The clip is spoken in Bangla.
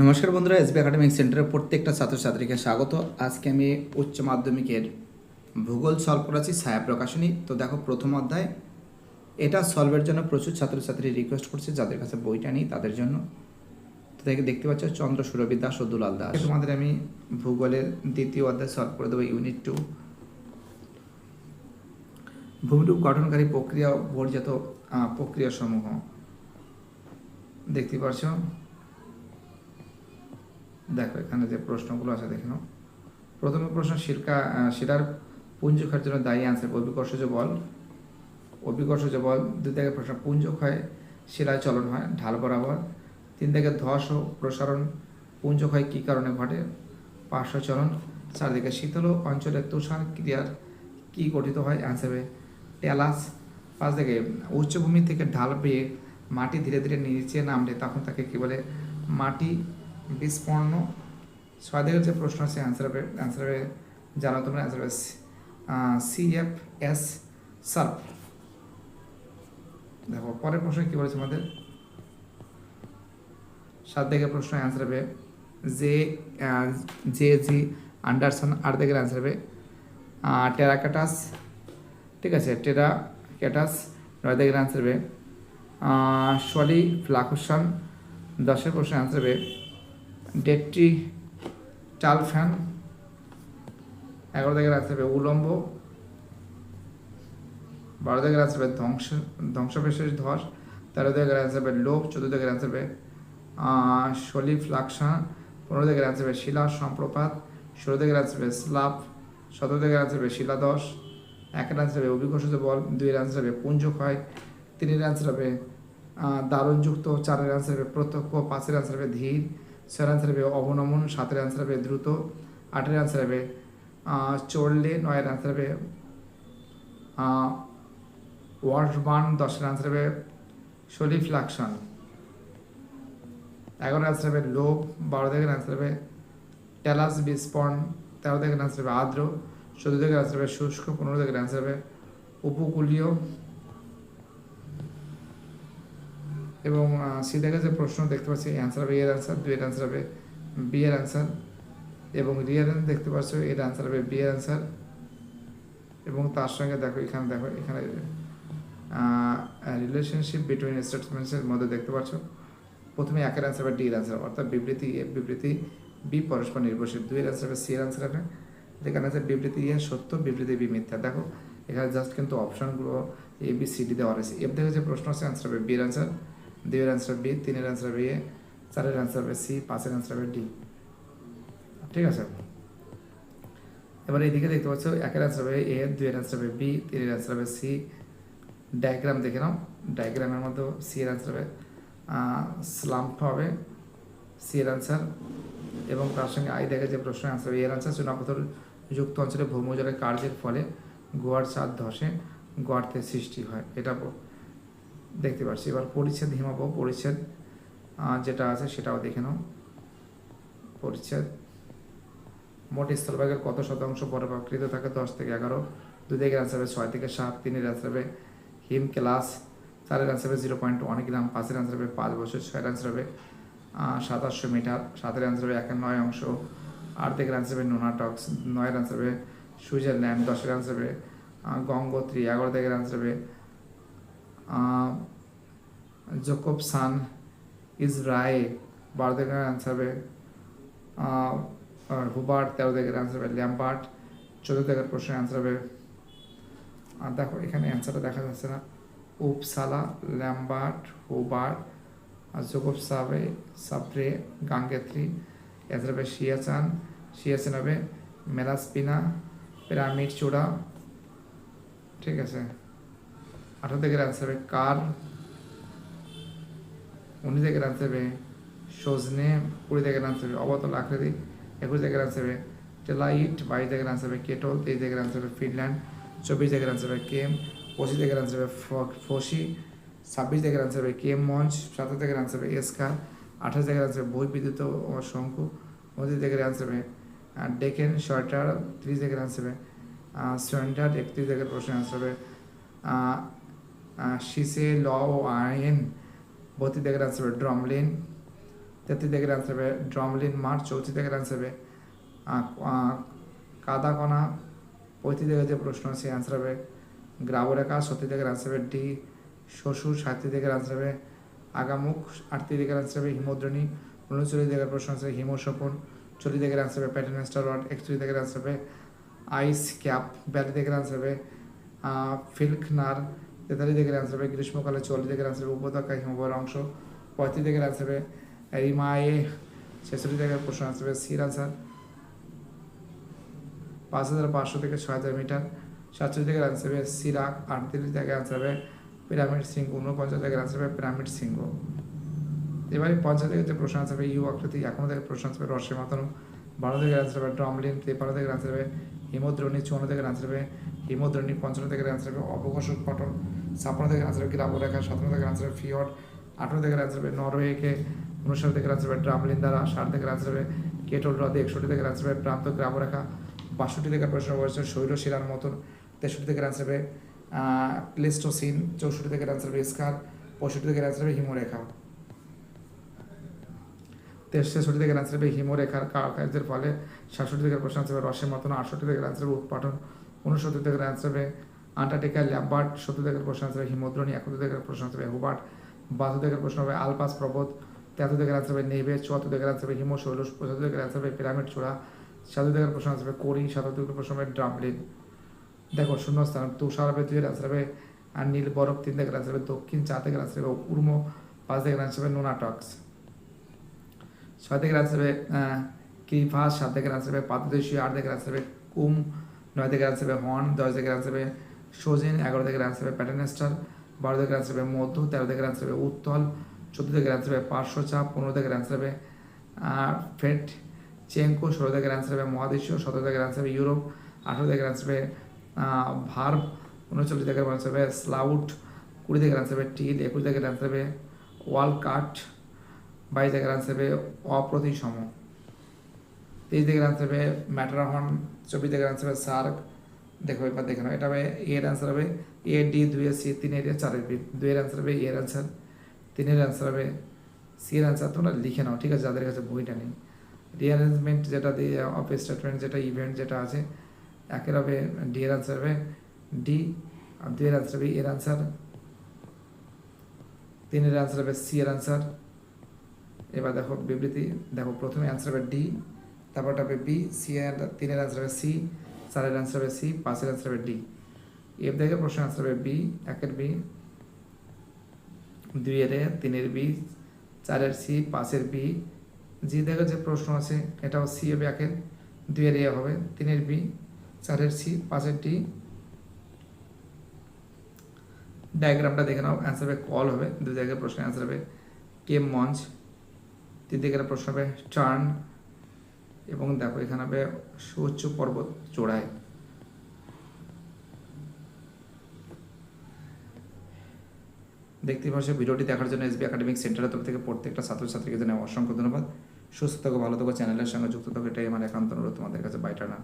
নমস্কার বন্ধুরা এসবি একাডেমিক সেন্টারের প্রত্যেকটা ছাত্রছাত্রীকে স্বাগত। আজকে আমি উচ্চ মাধ্যমিকের ভূগোল সলভ করাচ্ছি ছায়া প্রকাশনী তো দেখো, প্রথম অধ্যায়। এটা সলভের জন্য প্রচুর ছাত্রছাত্রী রিকোয়েস্ট করছে, যাদের কাছে বইটা নেই, তাদের জন্য। তো দেখে, দেখতে পাচ্ছ, চন্দ্র সুরবি দাস ও দুলাল দাস। তোমাদের আমি ভূগোলের দ্বিতীয় অধ্যায় সলভ করে দেবো ইউনিট টু ভূমিরূপ গঠনকারী প্রক্রিয়া, বর্জিত প্রক্রিয়া সমূহ দেখতে পাচ্ছ? দেখো, এখানে যে প্রশ্নগুলো আছে, দেখে নাও। প্রথম প্রশ্ন, শিরকা শিরার পুঞ্জ ক্ষয়ের জন্য দায়ী আনসার অভিকর্ষজ বল? অভিকর্ষজ বল, দুই থেকে প্রশ্ন পুঞ্জ ক্ষয় শিরায় চলন হয়, ঢাল বরাবর। তিন থেকে ধস ও প্রসারণ পুঞ্জ ক্ষয় কী কারণে ঘটে? পার্শ্ব চলন, চারদিকে শীতল অঞ্চলে তুষার ক্রিয়ার কী গঠিত হয়? অ্যান্সারে টেলাস পাঁচ থেকে, উচ্চভূমি থেকে ঢাল পেয়ে মাটি ধীরে ধীরে নিচে নামলে, তখন তাকে কী বলে? মাটি বিস্ফোর্ণ ছয় যে প্রশ্ন আছে অ্যান্সার হবে অ্যান্সার হবে জানো তোমরা অ্যান্সার হবে সি এফ এস সার্ফ দেখো, পরের প্রশ্ন কি বলেছে আমাদের? সাত দিকের প্রশ্ন অ্যান্সার হবে জে জে জি আন্ডারসন আট দিকের অ্যান্সার হবে। টেরাকাটাস ঠিক আছে টেরা ক্যাটাস নয় দিকের অ্যান্সার হবে। সলি ফ্লাকুশন দশের প্রশ্ন অ্যান্সার হবে ডেটটি টাল ফ্যান এগারো দিকের অ্যান্সার হবে উলম্ব বারো দিকের অ্যান্সার হবে ধ্বংস ধ্বংসবিশেষ ধস তেরো দিকের অ্যান্সার হবে লোভ চোদ্দ দিকের অ্যান্সার হবে সলি ফ্লাকশা পনেরো দিকের অ্যান্সার হবে শিলা সম্প্রপাত ষোলো দিকের অ্যান্সার হবে স্লাব সতেরো দিকের অ্যান্সার হবে শিলাদশ একের অ্যান্সার হবে অভিকর্ষিত বল দুইয়ের অ্যান্সার হবে পুঞ্জ ক্ষয় তিনের অ্যান্সার হবে দারুণযুক্ত চারের অ্যান্সার হবে প্রত্যক্ষ পাঁচের অ্যান্সার হবে ধীর ছয়ের অ্যান্সার হবে অবনমন, সাতের অ্যান্সার হবে দ্রুত, আটের অ্যান্সার হবে চড়লে নয়ের অ্যান্সার হবে ওয়ার্ডবান দশের অ্যান্সার হবে সলিফ্লাকশন এগারো অ্যান্সার হবে লোভ, বারো থেকে অ্যান্সার হবে টেলাস বিস্পন তেরো থেকে অ্যান্সার হবে আর্দ্র, চোদ্দ থেকে অ্যান্সার হবে শুষ্ক, পনেরো থেকে অ্যান্সার হবে উপকূলীয় এবং সি থেকে যে প্রশ্ন দেখতে পাচ্ছি অ্যান্সার হবে এর অ্যান্সার দুই এর অ্যান্সার হবে বি এর অ্যান্সার এবং রিয়ের দেখতে পাচ্ছ এর অ্যান্সার হবে বি এর অ্যান্সার এবং তার সঙ্গে দেখো, এখানে দেখো, এখানে রিলেশনশিপ বিটুইন স্টেটমেন্টসের মধ্যে দেখতে পাচ্ছ, প্রথমে একের অ্যান্সার হবে ডি এর অ্যান্সার অর্থাৎ বিবৃতি এ বিবৃতি বি পরস্পর নির্ভরশীল দুইয়ের অ্যান্সার হবে সি এর অ্যান্সার হবে, যেখানে আছে বিবৃতি এ সত্য, বিবৃতি বি মিথ্যা, দেখো, এখানে জাস্ট কিন্তু অপশনগুলো এ বি সি ডি দেওয়া রয়েছে এফ থেকে যে প্রশ্ন আছে অ্যান্সার হবে বির অ্যান্সার দুইয়ের অ্যান্সার বি তিনের অ্যান্সার বি এ চারের অ্যান্সার হবে সি পাঁচের অ্যান্সার হবে ডি ঠিক আছে? এবার এইদিকে দেখতে পাচ্ছ, একের অ্যান্সার হবে এ দুইয়ের অ্যান্সার হবে বি তিনের অ্যান্সার হবে সি ডায়াগ্রাম দেখে নাও। ডায়াগ্রামের মধ্যে সি এর অ্যান্সার হবে স্লাম্প হবে সি এর অ্যান্সার এবং তার সঙ্গে আই দেখে যে প্রশ্ন অ্যান্সার এর অ্যান্সার চুনাপথর যুক্ত অঞ্চলে ভৌমজলের কার্যের ফলে গোয়ার চাঁদ ধসে, গোয়ার্তে সৃষ্টি হয়। এটা দেখতে পাচ্ছি এবার পরিচ্ছেদ হিমাব পরিচ্ছেদ যেটা আছে সেটাও দেখে নাও। পরিচ্ছেদ। মোট স্থলভাগের কত শতাংশ বরফাকৃত থাকে? দশ থেকে এগারো। দুই দিকের অ্যান্সার হবে ছয় থেকে সাত। তিনের অ্যান্সার হবে হিম ক্লাস। চারের অ্যান্সার হবে জিরো পয়েন্ট ওয়ান গ্রাম পাঁচের অ্যান্সার হবে পাঁচ বছর। ছয়ের অ্যান্সার হবে সাতাশশো মিটার। সাতের অ্যান্সার হবে একের নয় অংশ। আট দিকের অ্যান্সার হবে নোনাটক্স নয়ের অ্যান্সার হবে সুইজারল্যান্ড দশের অ্যান্সার হবে গঙ্গোত্রী। এগারো দিকের অ্যান্সার হবে জোকব সান ইসরায়ে বারো দিকের অ্যান্সার হবে হুবার্ট তেরো দিকের অ্যান্সার হবে ল্যাম্বার্ট চোদ্দ দিকের প্রশ্নের অ্যান্সার হবে আর দেখো, এখানে অ্যান্সারটা দেখা যাচ্ছে না। উপসালা ল্যাম্বার্ট হুবার্ট, আর জোকব সাবে সাবরে, গাঙ্গেত্রী অ্যান্সার হবে শিয়াচান শিয়াচান হবে মেলাসপিনা, পিরামিড চূড়া। ঠিক আছে। আঠারো দিকের অ্যান্সার হবে কার উনিশ দিকের অ্যান্সার হবে সজনে কুড়ি দিকের অ্যান্সার হবে অবতল আকৃতি একুশ দিকের অ্যান্সার হবে টেলাইট বাইশ দিকের অ্যান্সার হবে কেটল তেইশ দিকের অ্যান্সার হবে ফিনল্যান্ড চব্বিশ দিকের অ্যান্সার হবে কেম পঁচিশ দিকের অ্যান্সার হবে ফসি ছাব্বিশ দিকের অ্যান্সার হবে কেম মঞ্চ সাতাশ দিকের অ্যান্সার হবে এসকার আঠাশ দিকের অ্যান্সার হবে ও শঙ্কু উনত্রিশ দিকের অ্যান্সার হবে ডেকেন শর্টার ত্রিশ দিকের অ্যান্সার হবে স্ট্যান্ডার্ড একত্রিশ দিকের প্রশ্ন অ্যান্সার হবে শিসে ল ও আইন বত্রিশ দিকের অ্যান্সার হবে ড্রমলিন তেত্রিশ দিকের অ্যান্সার হবে ড্রমলিন মাঠ চৌত্রিশ দিকের অ্যান্সার হবে কাদাকণা পঁয়ত্রিশ দিকের যে প্রশ্ন আছে অ্যান্সার হবে গ্রাবরেখা সত্যি দিকের অ্যান্সার হবে ডি শ্বশুর সাতটি দিকের অ্যান্সার হবে আগামুখ আটটি দিকের অ্যান্সার হবে হিমদ্রণী উনচল্লিশ দিকের প্রশ্ন আছে হিমস্বপন চল্লিশ দিকের অ্যান্সার হবে প্যাটার্নেস্টার রড একচল্লিশ দিকের অ্যান্সার হবে আইস ক্যাপ বিয়াল্লিশ দিকের অ্যান্সার হবে ফিল্কনার তেতাল্লিশ দিকের অ্যান্সার হবে গ্রীষ্মকালে চল্লিশ দিকের অ্যান্সার হবে উপত্যকা হিমবাহের অংশ পঁয়ত্রিশ দিকের অ্যান্সার হবে রিমায়ে ছেষট্টি দিকের প্রশ্ন হবে সির অ্যান্সার পাঁচ হাজার পাঁচশো থেকে ছয় হাজার মিটার সাতচল্লিশ দিকের অ্যান্সার হবে সিরাক আটত্রিশ দিকের অ্যান্সার হবে পিরামিড সিংহ উনপঞ্চাশ দিকের অ্যান্সার হবে পিরামিড সিংহ এবারে পঞ্চাশ দিকের যে প্রশ্ন আনসার হবে ইউ আকৃতি এখনও থেকে প্রশ্ন আনসার হবে রসে মাতানো বারো থেকে আনসার হবে ড্রমলিন তেপান্ন থেকে আনসার হবে হিমদ্রণী চুয়ান্ন থেকে আনসার হবে হিমদ্রণী পঞ্চান্ন থেকে আনসার হবে অবকর্ষক পটন ছাপ্পান্ন থেকে আনসার হবে গ্রাবরেখা সাতান্ন থেকে আনসার হবে ফিয়ড আঠারো থেকে আনসার হবে নরওয়েকে উনষাট থেকে আনসার হবে ড্রামলিন দ্বারা ষাট থেকে আনসার হবে কেটল হ্রদে একষট্টি থেকে আনসার হবে প্রান্ত গ্রাবরেখা বাষট্টি থেকে প্রশ্ন বলছে শৈল শিরার মতন তেষট্টি থেকে আনসার হবে প্লেস্টোসিন চৌষট্টি থেকে আনসার হবে স্কার পঁয়ষট্টি থেকে আনসার হবে হিমরেখা তেষট্টি থেকে আনসার হবে হিমরেখার কার্যের ফলে সাতষট্টি থেকে প্রশ্ন আনসার হবে রসের মতন আটষট্টি থেকে আনসার হবে উৎপাটন উনসত্তর থেকে আনসার হবে আন্টার্কটিকা ল্যাম্বার্ট, সত্তর থেকে প্রশ্ন আনসার হবে হিমদ্রণী, একাত্তর থেকে প্রশ্ন আনসার হবে হুবার্ট, বাহাত্তর থেকে প্রশ্ন হবে আলপাস পর্বত তেহাত্তর থেকে আনসার হবে নেবে, চুয়াত্তর থেকে আনসার হবে হিমশৈল পঁচাত্তর থেকে আনসার হবে পিরামিড চূড়া সাতাত্তর থেকে প্রশ্ন আনসার হবে কোরি, সাতাত্তর থেকে প্রশ্ন হবে ড্রামলিন। দেখো, শূন্যস্থান তুষার হবে দুই আনসার হবে আর নীল বরফ, তিন থেকে আনসার হবে দক্ষিণ, চার থেকে আনসার হবে উর্ম, পাঁচ থেকে আনসার হবে নোনাটক্স। ছয় থেকে আনসার হবে ক্রিফাস সাত থেকে আনসার হবে পাতদেশীয় আট থেকে আনসার হবে কুম নয় থেকে আনসার হবে হর্ন দশ থেকে আনসার হবে সোজেন এগারো থেকে আনসার হবে প্যাটার্নেস্টার বারো থেকে আনসার হবে মধ্য তেরো থেকে আনসার হবে উত্তল চোদ্দ থেকে আনসার হবে পার্শ্ব চাপ পনেরো থেকে আনসার হবে ফেট চেঙ্কো ষোলো থেকে আনসার হবে মহাদেশীয় সতেরো থেকে আনসার হবে ইউরোপ আঠেরো থেকে আনসার হবে ভার্ব উনচল্লিশ থেকে আনসার হবে স্লাউট কুড়ি থেকে আনসার হবে টিল একুশ থেকে আনসার হবে ওয়াল কাট বাইশ থেকে আনসার হবে অপ্রতিসম থেকে আনসার হবে ম্যাটারহন চব্বিশ থেকে আনসার হবে সার্ক। দেখো, এবার দেখে নাও, এটা হবে এর অ্যান্সার হবে এ ডি দুই সি তিনের এর চারের বি দুইয়ের অ্যান্সার হবে এর অ্যান্সার তিনের অ্যান্সার হবে সি এর অ্যান্সার তোমরা লিখে নাও, ঠিক আছে? যাদের কাছে বইটা নেই। রিঅ্যারেঞ্জমেন্ট যেটা দিয়ে অফ স্টেটমেন্ট যেটা ইভেন্ট যেটা আছে, একের হবে ডি এর অ্যান্সার হবে ডি আর দুইয়ের অ্যান্সার হবে এর অ্যান্সার তিনের অ্যান্সার হবে সি এর আনসার এবার দেখো বিবৃতি, দেখো প্রথমে অ্যান্সার হবে ডি তারপরটা হবে বি, সি এর তিনের অ্যান্সার হবে সি চারের অ্যান্সার হবে সি পাঁচের অ্যান্সার হবে ডি এর দেখে প্রশ্ন অ্যান্সার হবে বি একের বি দুইয়ের এ, তিনের বি চারের সি পাঁচের বি জি দেখে যে প্রশ্ন আছে, এটাও সি হবে একের, দুইয়ের এ হবে, তিনের বি চারের সি পাঁচের ডি ডায়াগ্রামটা দেখে নাও অ্যান্সার হবে কল হবে, দুই জায়গায় প্রশ্ন অ্যান্সার হবে কে মঞ্চ, তিন দিকের প্রশ্ন হবে টার্ন এবং দেখো এখানে হবে সুউচ্চ পর্বত চূড়ায়। দেখতে পাচ্ছ, ভিডিওটি দেখার জন্য এসবি একাডেমিক সেন্টারের তরফ থেকে প্রত্যেকটা ছাত্রছাত্রীকে জানাই অসংখ্য ধন্যবাদ। সুস্থ থাকো, ভালো থাকো, চ্যানেলের সঙ্গে যুক্ত থাকো, এটাই আমার একান্ত অনুরোধ তোমাদের কাছে বাইটা না